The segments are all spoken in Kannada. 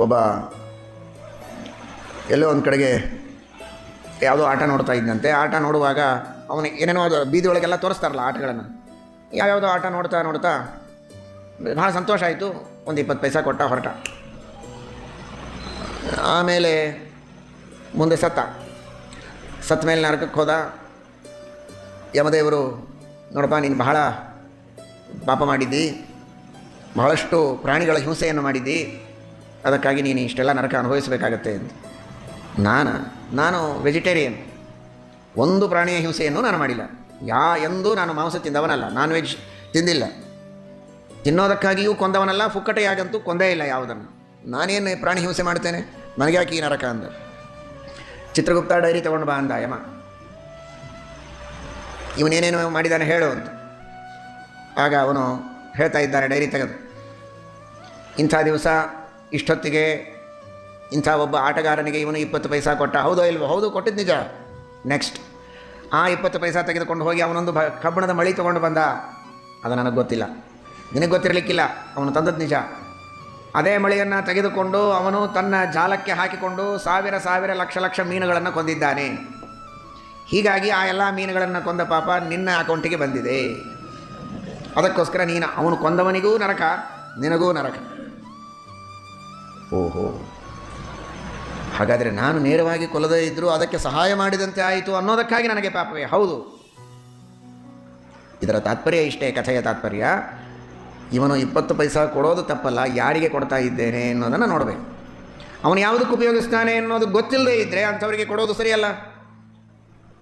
ಒಬ್ಬ ಎಲ್ಲೋ ಒಂದು ಕಡೆಗೆ ಯಾವುದೋ ಆಟ ನೋಡ್ತಾ ಇದ್ದಂತೆ ಆಟ ನೋಡುವಾಗ ಅವನಿಗೆ ಏನೇನೋ ಅದು ಬೀದಿಯೊಳಗೆಲ್ಲ ತೋರಿಸ್ತಾರಲ್ಲ ಆಟಗಳನ್ನು. ಯಾವ್ಯಾವುದೋ ಆಟ ನೋಡ್ತಾ ನೋಡ್ತಾ ಭಾಳ ಸಂತೋಷ ಆಯಿತು. ಒಂದು ಇಪ್ಪತ್ತು ಪೈಸಾ ಕೊಟ್ಟ ಹೊರಟ. ಆಮೇಲೆ ಮುಂದೆ ಸತ್ತ. ಸತ್ತ ಮೇಲೆ ನರಕಕ್ಕೆ ಹೋದ. ಯಮದೇವರು, ನೋಡಪ್ಪ, ನೀನು ಬಹಳ ಪಾಪ ಮಾಡಿದ್ದಿ. ಬಹಳಷ್ಟು ಪ್ರಾಣಿಗಳ ಹಿಂಸೆಯನ್ನು ಮಾಡಿದ್ದಿ. ಅದಕ್ಕಾಗಿ ನೀನು ಇಷ್ಟೆಲ್ಲ ನರಕ ಅನುಭವಿಸಬೇಕಾಗತ್ತೆ ಅಂತ ನಾನು ನಾನು ವೆಜಿಟೇರಿಯನ್ ಒಂದು ಪ್ರಾಣಿಯ ಹಿಂಸೆಯನ್ನು ನಾನು ಮಾಡಿಲ್ಲ. ಯಾ ಎಂದೂ ನಾನು ಮಾಂಸ ತಿಂದವನಲ್ಲ ನಾನ್ ವೆಜ್ ತಿಂದಿಲ್ಲ. ತಿನ್ನೋದಕ್ಕಾಗಿಯೂ ಕೊಂದವನಲ್ಲ ಫುಕ್ಕಟೆಯಾಗಂತೂ ಕೊಂದೇ ಇಲ್ಲ ಯಾವುದನ್ನು. ನಾನೇನು ಪ್ರಾಣಿ ಹಿಂಸೆ ಮಾಡ್ತೇನೆ? ನನಗೆ ಯಾಕೆ ಈ ನರಕ ಅಂದ? ಚಿತ್ರಗುಪ್ತ ಡೈರಿ ತಗೊಂಡು ಬಾ ಅಂದ, ಯಮ. ಇವನೇನೇನು ಮಾಡಿದ್ದಾನೆ ಹೇಳು ಅಂತ. ಆಗ ಅವನು ಹೇಳ್ತಾ ಇದ್ದಾನೆ, ಡೈರಿ ತೆಗೆದು. ಇಂಥ ದಿವಸ ಇಷ್ಟೊತ್ತಿಗೆ ಇಂಥ ಒಬ್ಬ ಆಟಗಾರನಿಗೆ ಇವನು ಇಪ್ಪತ್ತು ಪೈಸಾ ಕೊಟ್ಟ. ಹೌದೋ ಇಲ್ವೋ? ಹೌದು ಕೊಟ್ಟಿದ್ದು ನಿಜ. ನೆಕ್ಸ್ಟ್ ಆ ಇಪ್ಪತ್ತು ಪೈಸಾ ತೆಗೆದುಕೊಂಡು ಹೋಗಿ ಅವನೊಂದು ಬ ಕಬ್ಬಣದ ಮಳಿ ತೊಗೊಂಡು ಬಂದ. ಅದು ನನಗೆ ಗೊತ್ತಿಲ್ಲ. ನಿನಗೆ ಗೊತ್ತಿರಲಿಕ್ಕಿಲ್ಲ. ಅವನು ತಂದದ್ದು ನಿಜ. ಅದೇ ಮಳೆಯನ್ನು ತೆಗೆದುಕೊಂಡು ಅವನು ತನ್ನ ಜಾಲಕ್ಕೆ ಹಾಕಿಕೊಂಡು ಸಾವಿರ ಸಾವಿರ ಲಕ್ಷ ಲಕ್ಷ ಮೀನುಗಳನ್ನು ಕೊಂದಿದ್ದಾನೆ. ಹೀಗಾಗಿ ಆ ಎಲ್ಲ ಮೀನುಗಳನ್ನು ಕೊಂದ ಪಾಪ ನಿನ್ನ ಅಕೌಂಟಿಗೆ ಬಂದಿದೆ. ಅದಕ್ಕೋಸ್ಕರ ನೀನು, ಅವನು ಕೊಂದವನಿಗೂ ನರಕ, ನಿನಗೂ ನರಕ. ಓಹೋ. ಹಾಗಾದರೆ ನಾನು ನೇರವಾಗಿ ಕೊಲ್ಲದೇ ಇದ್ದರೂ ಅದಕ್ಕೆ ಸಹಾಯ ಮಾಡಿದಂತೆ ಆಯಿತು ಅನ್ನೋದಕ್ಕಾಗಿ ನನಗೆ ಪಾಪವೇ. ಹೌದು. ಇದರ ತಾತ್ಪರ್ಯ ಇಷ್ಟೇ, ಕಥೆಯ ತಾತ್ಪರ್ಯ. ಇವನು ಇಪ್ಪತ್ತು ಪೈಸಾ ಕೊಡೋದು ತಪ್ಪಲ್ಲ, ಯಾರಿಗೆ ಕೊಡ್ತಾ ಇದ್ದೇನೆ ಅನ್ನೋದನ್ನು ನೋಡಬೇಕು. ಅವನು ಯಾವುದಕ್ಕೆ ಉಪಯೋಗಿಸ್ತಾನೆ ಅನ್ನೋದು ಗೊತ್ತಿಲ್ಲದೆ ಇದ್ದರೆ ಅಂಥವರಿಗೆ ಕೊಡೋದು ಸರಿಯಲ್ಲ.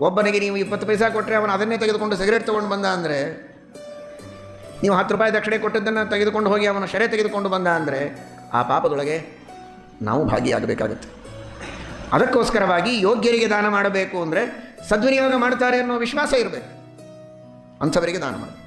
ಒಬ್ಬನಿಗೆ ನೀವು ಇಪ್ಪತ್ತು ಪೈಸಾ ಕೊಟ್ಟರೆ ಅವನು ಅದನ್ನೇ ತೆಗೆದುಕೊಂಡು ಸಿಗರೇಟ್ ತೊಗೊಂಡು ಬಂದ ಅಂದರೆ, ನೀವು ಹತ್ತು ರೂಪಾಯಿ ದಕ್ಷಿಣೆ ಕೊಟ್ಟದ್ದನ್ನು ತೆಗೆದುಕೊಂಡು ಹೋಗಿ ಅವನ ಶರೆ ತೆಗೆದುಕೊಂಡು ಬಂದ ಅಂದರೆ, ಆ ಪಾಪದೊಳಗೆ ನಾವು ಭಾಗಿಯಾಗಬೇಕಾಗುತ್ತೆ ಅದಕ್ಕೋಸ್ಕರವಾಗಿ ಯೋಗ್ಯರಿಗೆ ದಾನ ಮಾಡಬೇಕು ಅಂದರೆ ಸದ್ವಿನಿಯೋಗ ಮಾಡ್ತಾರೆ ಅನ್ನೋ ವಿಶ್ವಾಸ ಇರಬೇಕು. ಅಂಥವರಿಗೆ ದಾನ ಮಾಡಿ